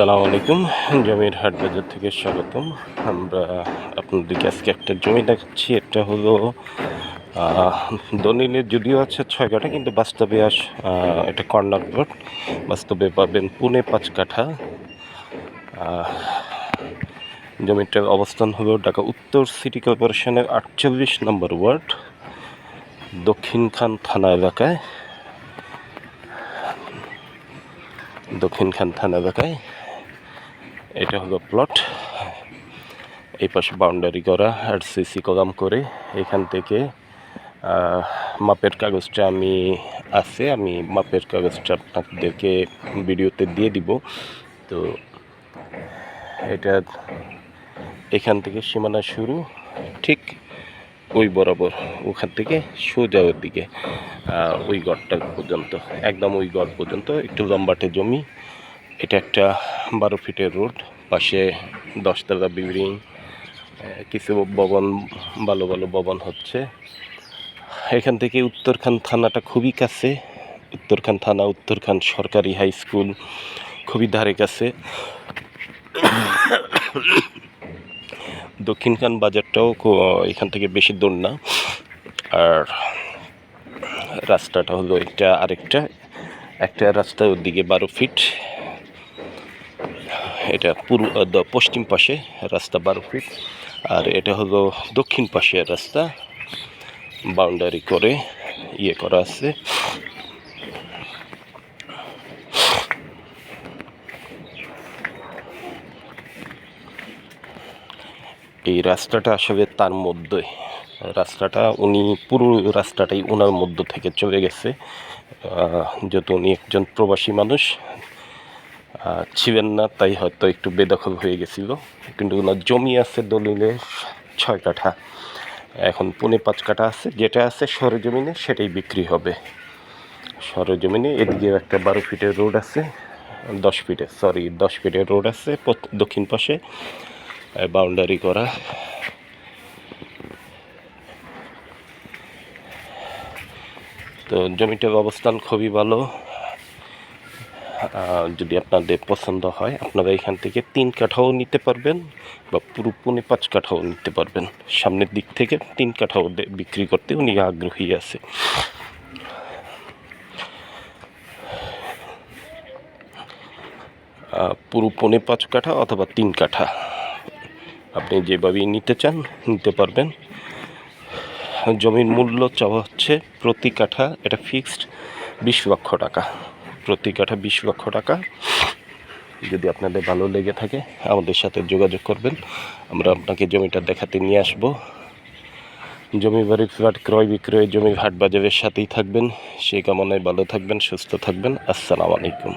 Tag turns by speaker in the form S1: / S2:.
S1: আলাইকুম। জমির হাট বাজার থেকে স্বাগতম। আমরা আপনাদেরকে আজকে একটা জমি দেখাচ্ছি। এটা হলো আহ, দলিলে যদিও আছে ছয় কাঠা কিন্তু বাস্তবে আস এটা কর্নার প্লট বাস্তবে পাবেন পুনে পাঁচ কাঠা। জমিটার অবস্থান হলো ঢাকা উত্তর সিটি কর্পোরেশনের আটচল্লিশ নম্বর ওয়ার্ড দক্ষিণখান থানা এলাকায়। দক্ষিণখান থানা এলাকায়। এটা হলো প্লট এই পাশে বাউন্ডারি করা আর সিসি কলাম করে এখান থেকে মাপের কাগজটা আমি আছে, আমি মাপের কাগজটা আপনাদেরকে ভিডিওতে দিয়ে দিব। তো এটা এখান থেকে সীমানা শুরু, ঠিক ওই বরাবর ওখান থেকে সোজা ওর দিকে ওই গড়টা পর্যন্ত, একদম ওই গড় পর্যন্ত, একটু লম্বাটে জমি এটা একটা বারো ফিটের রোড, পাশে দশতলা বিল্ডিং কিছু ভবন, ভালো ভালো ভবন হচ্ছে। এখান থেকে উত্তরখান থানাটা খুবই কাছে, উত্তরখান থানা, উত্তরখান সরকারি হাই স্কুল খুবই ধারে কাছে। দক্ষিণখান বাজারটাও এখান থেকে বেশি দূর না। আর রাস্তাটা হলো একটা আরেকটা, একটা রাস্তা ওর দিকে বারো ফিট। এটা পূর্ব পশ্চিম পাশে রাস্তা বারো ফিট আর এটা হলো দক্ষিণ পাশে রাস্তা বাউন্ডারি করে ইয়ে করা আছে। এই রাস্তাটা আসলে তার মধ্যে, রাস্তাটা উনি, পুরো রাস্তাটাই ওনার মধ্য থেকে চলে গেছে। যেহেতু উনি একজন প্রবাসী মানুষ ছিলেন না, তাই হয়তো একটু বেদখল হয়ে গেছিল। কিন্তু ওনার জমি আছে দলিলে ছয় কাঠা। এখন পুনে পাঁচ কাঠা আছে। যেটা আছে সরজমিনে সেটাই বিক্রি হবে। সরজমিনে এদিকে একটা বারো ফিটের রোড আছে, দশ ফিটে সরি দশ ফিটের রোড আছে দক্ষিণ পাশে বাউন্ডারি করা। তো জমিটার অবস্থান খুবই ভালো। যদি আপনাদের পছন্দ হয়, আপনারা এখান থেকে তিন কাঠাও নিতে পারবেন বা পুরো পুনে পাঁচ কাঠাও নিতে পারবেন। সামনের দিক থেকে তিন কাঠাও বিক্রি করতে উনি আগ্রহী আছে। পুরো পৌনে পাঁচ কাঠা অথবা তিন কাঠা আপনি যেভাবেই নিতে চান, নিতে পারবেন। জমির মূল্য চাওয়া হচ্ছে প্রতি কাঠা, এটা ফিক্সড বিশ লক্ষ টাকা। প্রতি কাঠা বিশ লক্ষ টাকা। যদি আপনাদের ভালো লেগে থাকে, আমাদের সাথে যোগাযোগ করবেন। আমরা আপনাকে জমিটা দেখাতে নিয়ে আসব। জমি বাড়ি, ফ্ল্যাট ক্রয় বিক্রয়, জমি হাট বাজারের সাথেই থাকবেন। সেই কামনায় ভালো থাকবেন, সুস্থ থাকবেন। আসসালামু আলাইকুম।